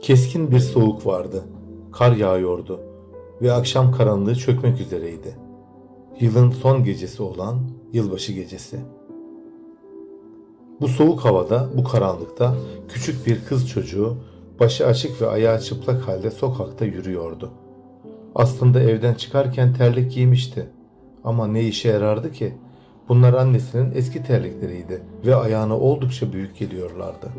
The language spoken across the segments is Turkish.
Keskin bir soğuk vardı. Kar yağıyordu ve akşam karanlığı çökmek üzereydi. Yılın son gecesi olan yılbaşı gecesi. Bu soğuk havada, bu karanlıkta küçük bir kız çocuğu başı açık ve ayağı çıplak halde sokakta yürüyordu. Aslında evden çıkarken terlik giymişti. Ama ne işe yarardı ki? Bunlar annesinin eski terlikleriydi ve ayağına oldukça büyük geliyorlardı.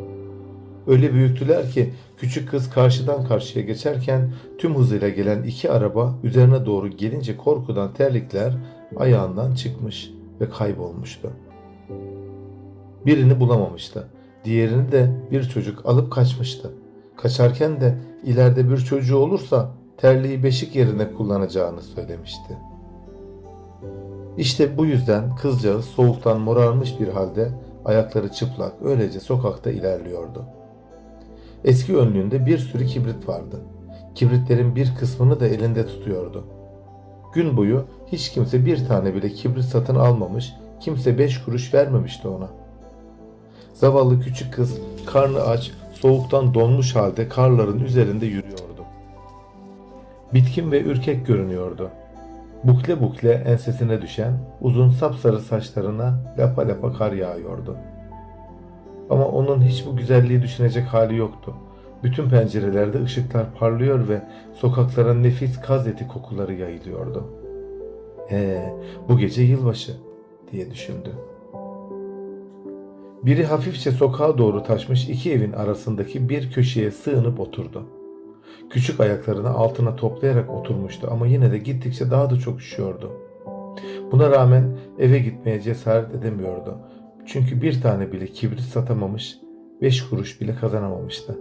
Öyle büyüktüler ki küçük kız karşıdan karşıya geçerken tüm hızıyla gelen iki araba üzerine doğru gelince korkudan terlikler ayağından çıkmış ve kaybolmuştu. Birini bulamamıştı. Diğerini de bir çocuk alıp kaçmıştı. Kaçarken de ileride bir çocuğu olursa terliği beşik yerine kullanacağını söylemişti. İşte bu yüzden kızcağız soğuktan morarmış bir halde ayakları çıplak öylece sokakta ilerliyordu. Eski önlüğünde bir sürü kibrit vardı. Kibritlerin bir kısmını da elinde tutuyordu. Gün boyu hiç kimse bir tane bile kibrit satın almamış, kimse beş kuruş vermemişti ona. Zavallı küçük kız karnı aç, soğuktan donmuş halde karların üzerinde yürüyordu. Bitkin ve ürkek görünüyordu. Bukle bukle ensesine düşen uzun sapsarı saçlarına lapa lapa kar yağıyordu. Ama onun hiç bu güzelliği düşünecek hali yoktu. Bütün pencerelerde ışıklar parlıyor ve sokaklara nefis kaz eti kokuları yayılıyordu. He, bu gece yılbaşı diye düşündü. Biri hafifçe sokağa doğru taşmış iki evin arasındaki bir köşeye sığınıp oturdu. Küçük ayaklarını altına toplayarak oturmuştu ama yine de gittikçe daha da çok üşüyordu. Buna rağmen eve gitmeye cesaret edemiyordu. Çünkü bir tane bile kibrit satamamış, beş kuruş bile kazanamamıştı.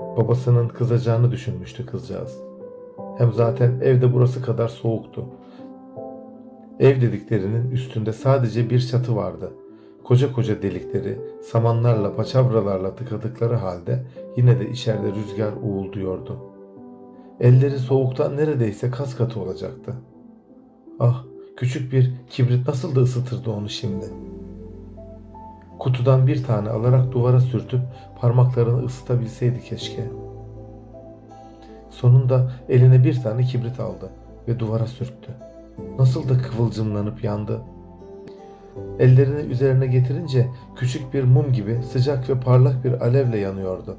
Babasının kızacağını düşünmüştü kızcağız. Hem zaten evde burası kadar soğuktu. Ev dediklerinin üstünde sadece bir çatı vardı. Koca koca delikleri samanlarla paçavralarla tıkadıkları halde yine de içeride rüzgar uğulduyordu. Elleri soğuktan neredeyse kas katı olacaktı. Ah küçük bir kibrit nasıl da ısıtırdı onu şimdi. Kutudan bir tane alarak duvara sürtüp parmaklarını ısıtabilseydi keşke. Sonunda eline bir tane kibrit aldı ve duvara sürttü. Nasıl da kıvılcımlanıp yandı. Ellerini üzerine getirince küçük bir mum gibi sıcak ve parlak bir alevle yanıyordu.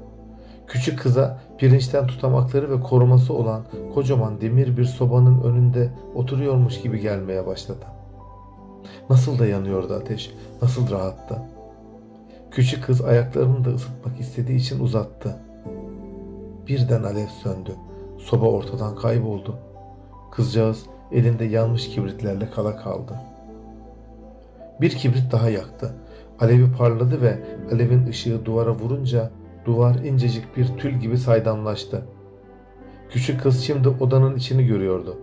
Küçük kıza pirinçten tutamakları ve koruması olan kocaman demir bir sobanın önünde oturuyormuş gibi gelmeye başladı. Nasıl da yanıyordu ateş, nasıl rahattı. Küçük kız ayaklarını da ısıtmak istediği için uzattı. Birden alev söndü. Soba ortadan kayboldu. Kızcağız elinde yanmış kibritlerle kala kaldı. Bir kibrit daha yaktı. Alevi parladı ve alevin ışığı duvara vurunca duvar incecik bir tül gibi saydamlaştı. Küçük kız şimdi odanın içini görüyordu.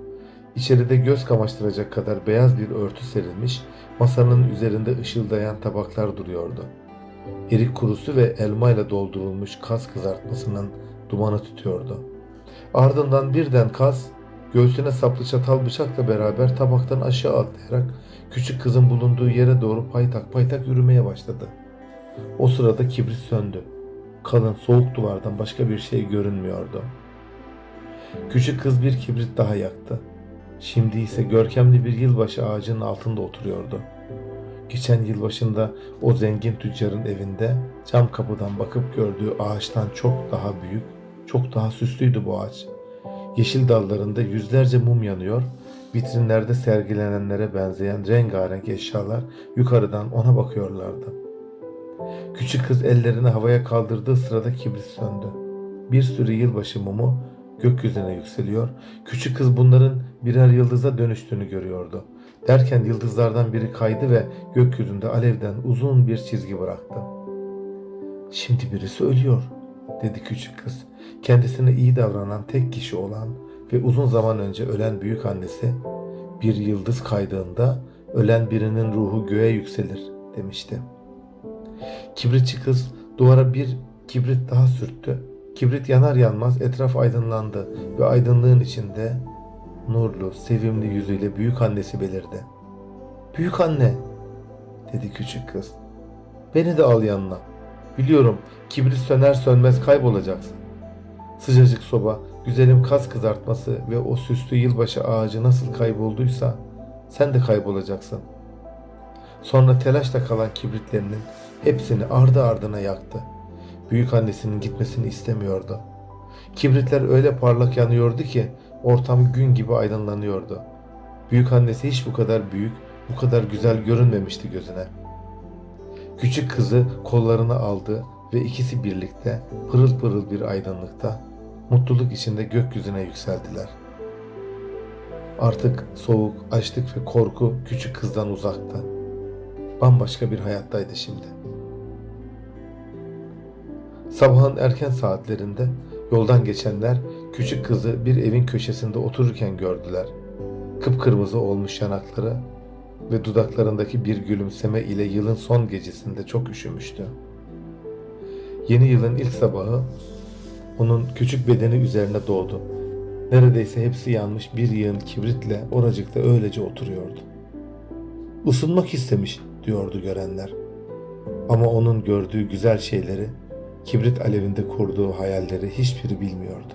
İçeride göz kamaştıracak kadar beyaz bir örtü serilmiş, masanın üzerinde ışıldayan tabaklar duruyordu. Erik kurusu ve elmayla doldurulmuş kas kızartmasının dumanı tutuyordu. Ardından birden kas, göğsüne saplı çatal bıçakla beraber tabaktan aşağı atlayarak küçük kızın bulunduğu yere doğru paytak paytak yürümeye başladı. O sırada kibrit söndü. Kalın soğuk duvardan başka bir şey görünmüyordu. Küçük kız bir kibrit daha yaktı. Şimdi ise görkemli bir yılbaşı ağacının altında oturuyordu. Geçen yılbaşında o zengin tüccarın evinde cam kapıdan bakıp gördüğü ağaçtan çok daha büyük, çok daha süslüydü bu ağaç. Yeşil dallarında yüzlerce mum yanıyor, vitrinlerde sergilenenlere benzeyen rengarenk eşyalar yukarıdan ona bakıyorlardı. Küçük kız ellerini havaya kaldırdığı sırada kibrit söndü. Bir sürü yılbaşı mumu gökyüzüne yükseliyor. Küçük kız bunların birer yıldıza dönüştüğünü görüyordu. Derken yıldızlardan biri kaydı ve gökyüzünde alevden uzun bir çizgi bıraktı. Şimdi birisi ölüyor, dedi küçük kız. Kendisine iyi davranan tek kişi olan ve uzun zaman önce ölen büyük annesi, bir yıldız kaydığında ölen birinin ruhu göğe yükselir demişti. Kibritçi kız duvara bir kibrit daha sürttü. Kibrit yanar yanmaz etraf aydınlandı ve aydınlığın içinde nurlu, sevimli yüzüyle büyük annesi belirdi. Büyük anne, dedi küçük kız. Beni de al yanına. Biliyorum kibrit söner sönmez kaybolacaksın. Sıcacık soba, güzelim kas kızartması ve o süslü yılbaşı ağacı nasıl kaybolduysa sen de kaybolacaksın. Sonra telaşla kalan kibritlerinin hepsini ardı ardına yaktı. Büyük annesinin gitmesini istemiyordu. Kibritler öyle parlak yanıyordu ki ortam gün gibi aydınlanıyordu. Büyük annesi hiç bu kadar büyük, bu kadar güzel görünmemişti gözüne. Küçük kızı kollarına aldı ve ikisi birlikte pırıl pırıl bir aydınlıkta, mutluluk içinde gökyüzüne yükseldiler. Artık soğuk, açlık ve korku küçük kızdan uzakta. Bambaşka bir hayattaydı şimdi. Sabahın erken saatlerinde yoldan geçenler küçük kızı bir evin köşesinde otururken gördüler. Kıpkırmızı olmuş yanakları ve dudaklarındaki bir gülümseme ile yılın son gecesinde çok üşümüştü. Yeni yılın ilk sabahı onun küçük bedeni üzerine doğdu. Neredeyse hepsi yanmış bir yığın kibritle oracıkta öylece oturuyordu. Isınmak istemiş diyordu görenler. Ama onun gördüğü güzel şeyleri, kibrit alevinde kurduğu hayalleri hiçbiri bilmiyordu.